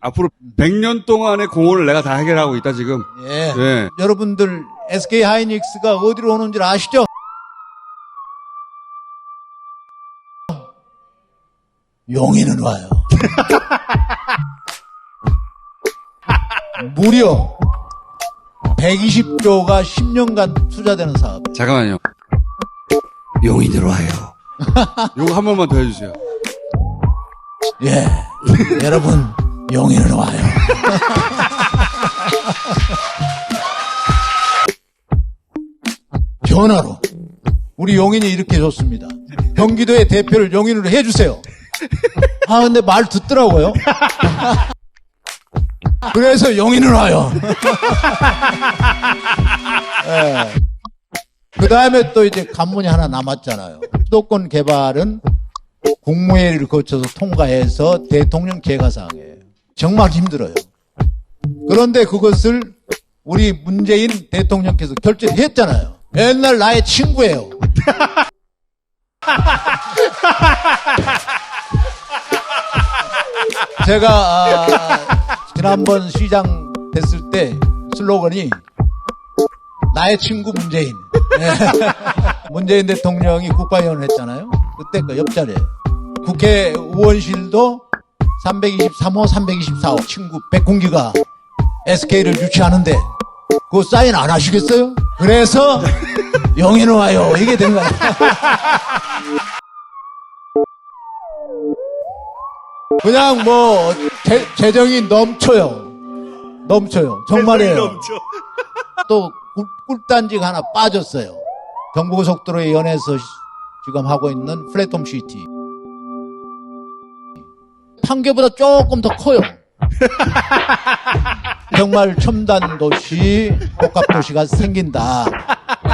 앞으로 100년 동안의 공헌을 내가 다 해결하고 있다, 지금. 예. 예. 여러분들 SK 하이닉스가 어디로 오는 줄 아시죠? 용인은 와요. 무려 120조가 10년간 투자되는 사업. 잠깐만요. 용이 들어와요. 요거 한 번만 더 해주세요. 예. 여러분, 용인은 와요. 전화로. 우리 용인이 이렇게 좋습니다. 경기도의 대표를 용인으로 해주세요. 아, 근데 말 듣더라고요. 그래서 용인은 와요. 그 다음에 또 이제 관문이 하나 남았잖아요. 수도권 개발은 국무회의를 거쳐서 통과해서 대통령 재가상이에요. 정말 힘들어요. 그런데 그것을 우리 문재인 대통령께서 결정했잖아요. 옛날 나의 친구예요. 제가 아, 지난번 시장 됐을 때 슬로건이 나의 친구 문재인. 네. 문재인 대통령이 국가위원을 했잖아요. 그때 그 옆자리에 국회 의원실도 323호, 324호 친구 백군기가 SK를 유치하는데 그거 사인 안 하시겠어요? 그래서 영인은 와요. 이게 된 거야. 그냥 뭐 재, 재정이 넘쳐요. 넘쳐요. 정말이에요. 또 꿀, 꿀단지가 하나 빠졌어요. 경부고속도로에 연해서 시- 지금 하고 있는 플랫폼 시티. 판교보다 조금 더 커요. 정말 첨단 도시, 복합 도시가 생긴다.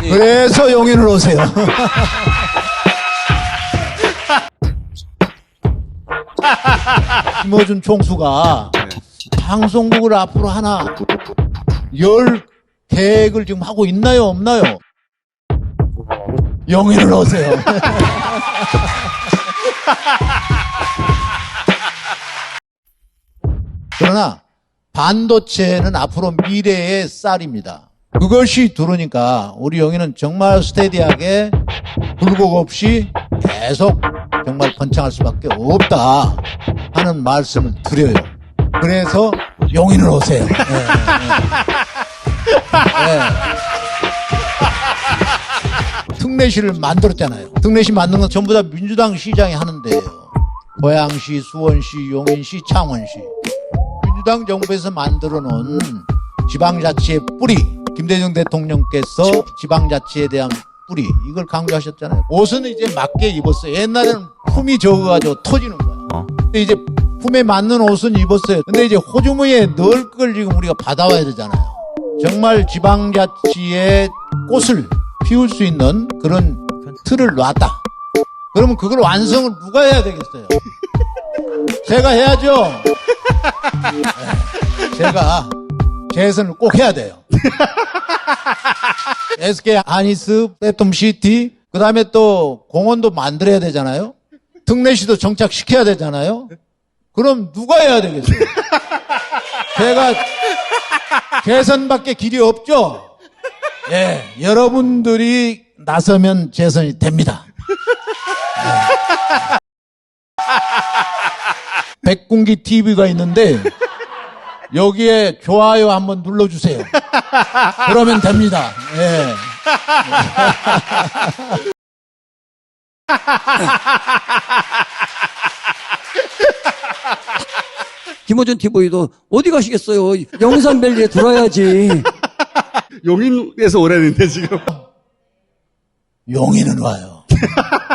그래서 용인을 오세요. 김어준 총수가 방송국을 앞으로 하나 열 계획을 지금 하고 있나요, 없나요? 용인을 오세요. 그러나 반도체는 앞으로 미래의 쌀입니다. 그것이 들어오니까 우리 용인은 정말 스테디하게 굴곡 없이 계속 정말 번창할 수밖에 없다 하는 말씀을 드려요. 그래서 용인을 오세요. 네, 네. 네. 특례시를 만들었잖아요. 특례시 만든 건 전부 다 민주당 시장이 하는데요. 고양시, 수원시, 용인시, 창원시. 민주당 정부에서 만들어 놓은 지방자치의 뿌리. 김대중 대통령께서 지방자치에 대한 뿌리. 이걸 강조하셨잖아요. 옷은 이제 맞게 입었어요. 옛날에는 품이 적어가지고 터지는 거야. 근데 이제 품에 맞는 옷은 입었어요. 근데 이제 호주머니에 넣을 걸 지금 우리가 받아와야 되잖아요. 정말 지방자치의 꽃을 피울 수 있는 그런 틀을 놨다. 그러면 그걸 완성을 누가 해야 되겠어요? 제가 해야죠. 네, 제가 재선을 꼭 해야 돼요. SK 아니스, 플랫폼 시티, 그 다음에 또 공원도 만들어야 되잖아요. 특례시도 정착시켜야 되잖아요. 그럼 누가 해야 되겠어요? 제가 재선밖에 길이 없죠? 예, 여러분들이 나서면 재선이 됩니다. 네. 백군기 TV가 있는데 여기에 좋아요 한번 눌러주세요. 그러면 됩니다. 예. 김호준 TV도 어디 가시겠어요? 영산밸리에 들어야지. 용인에서 오래는데, 지금. 용인은 와요.